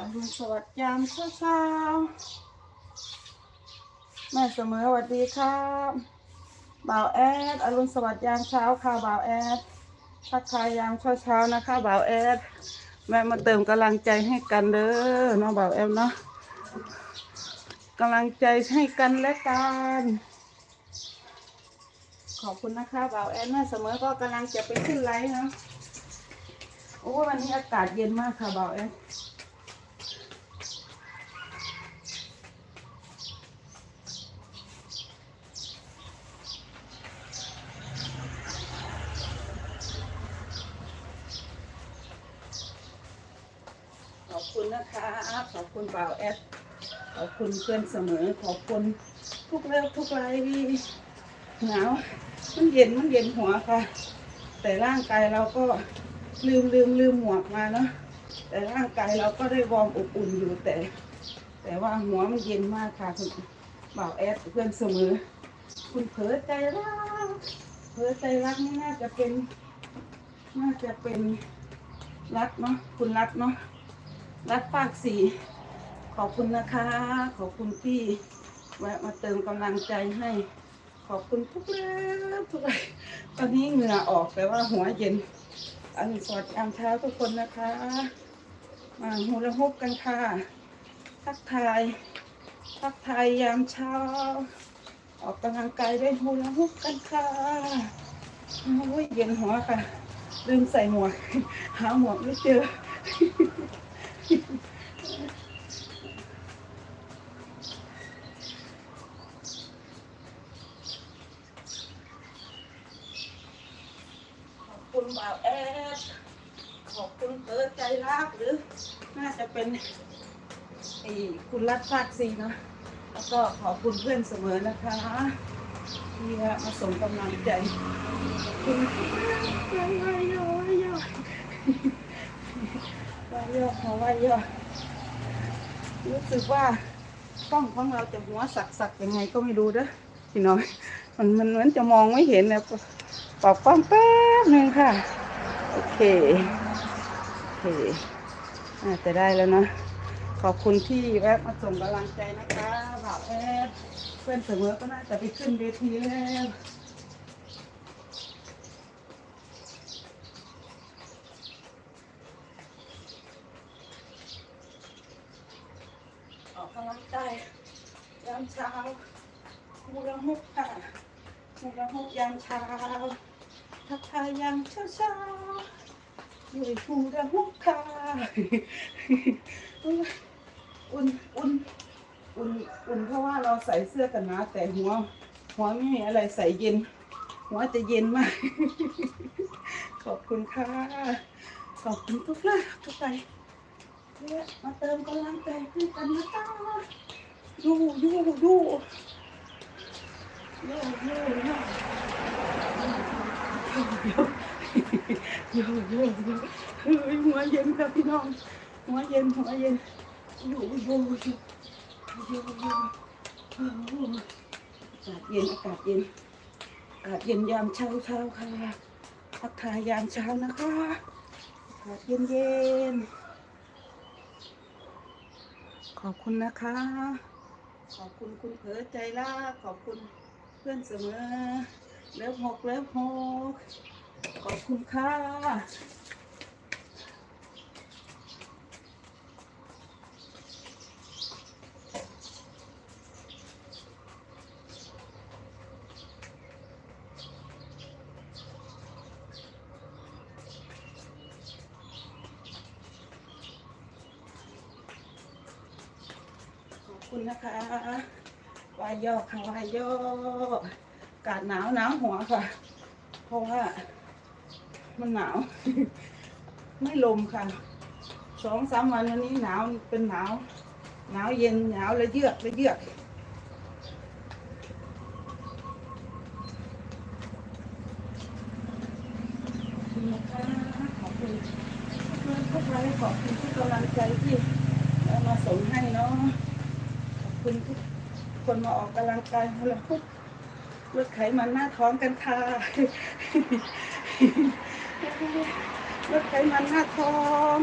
อรุณสวัสดิ์ยามเช้าเช้าแม่เสมอสวัสดีครับบ่าวแอดอรุณสวัสดิ์ยามเช้าค่ะบ่าวแอดทักทายยามเช้าเช้านะคะบ่าวแอดแม่มาเติมกำลังใจให้กันเด้อเนาะบ่าวแอดเนาะกำลังใจให้กันและกันขอบคุณนะคะบ่าวแอดแม่เสมอก็กำลังจะไปขึ้นไลฟ์เนาะโอ้วันนี้อากาศเย็นมากค่ะบ่าวแอด คุณนะคะ ขอบคุณบ่าวแอดขอบคุณเพื่อนเสมอ ขอบคุณทุกเรื่องทุกไลฟ์ที่หนาว มันเย็นมันเย็นหัวค่ะ แต่ร่างกายเราก็ลืมลืมลืมหมวกมาเนาะแต่ร่างกายเราก็ได้วอร์มอบอุ่นอยู่แต่ แต่ว่าหัวมันเย็นมากค่ะคุณบ่าวแอดเพื่อนเสมอ คุณเผลอใจรักเผลอใจรักนี่น่าจะเป็น น่าจะเป็นรักเนาะคุณรักเนาะ รักปากสีขอบคุณนะคะ ขอบคุณที่แวะมาเติมกำลังใจให้ ขอบคุณทุกเรื่องทุกอะไรตอนนี้เหงื่อออกแต่ว่าหัวเย็น อันสวัสดียามเช้าทุกคนนะคะ มาหูระหกกันค่ะ ทักทาย ทักทายยามเช้า ออกกำลังกายได้หูระหกกันค่ะโอ้ยเย็นหัวค่ะลืมใส่หมวก หาหมวกไม่เจอ คุณบ่าวแอดขอบคุณเติร์ดใจรักหรือ น่าจะเป็นไอ้คุณรัฐภาคซีเนาะแล้วก็ขอบคุณเพื่อนเสมอนะคะที่มาส่งกำลังใจขอบคุณยวายย่อยย่อ วายย่อขอวายย่อรู้สึกว่ากล้องของเราจะหัวสักสักยังไงก็ไม่รู้เด้อพี่น้องมันมันเหมือนจะมองไม่เห็นนะปรับกล้องแป๊บหนึ่งค่ะ โอเค โอเคอาจจะได้แล้วนะ ขอบคุณที่แวะมาส่งกำลังใจนะคะบ่าวแอดเพื่อนเสมอก็น่าจะไปขึ้นเวทีแล้ว ออกกำลังกายยามเช้ามูระหุกค่ะมูระหุกยามเช้าทักทายยามเช้าเช้าอยู่มูระหุกค่ะอุ่นอุ่นอุ่นอุ่นเพราะว่าเราใส่เสื้อกันหนาวแต่หัว หัวไม่มีอะไรใส่เย็น หัวจะเย็นมาก ขอบคุณค่ะ ขอบคุณทุกท่านทุกใจ มาเติมกำลังใจให้กันนะจ๊ะดูดูดูโยโยโยโยโยโยเฮ้ยหัวเย็นค่ะพี่น้องหัวเย็นหัวเย็นโยโยโยโยโยอากาศเย็นอากาศเย็นอากาดเย็นยามเช้าเช้าค่ะทักทายยามเช้านะคะอากาศเย็นเย็น ขอบคุณนะคะ ขอบคุณคุณเผอใจล่าขอบคุณเพื่อนเสมอเลิฟหกเลิฟหกขอบคุณค่ะ คุณนะคะวายยอค่ะวายยอากาศหนาวหนาวหัวค่ะ เพราะว่ามันหนาว ไม่ลมค่ะสองสามวันวันนี้หนาวเป็นหนาวหนาวเย็นหนาวและเยือกและเยือกขอบคุณนะคะขอบอนๆทุกท่านขอบคุณทุกกำลังใจที่มาส่งให้เนาะ คุณทุกคนมาออกกำลังกายของเราลดไขมันหน้าท้องกันค่ะลดไขมันหน้าท้อง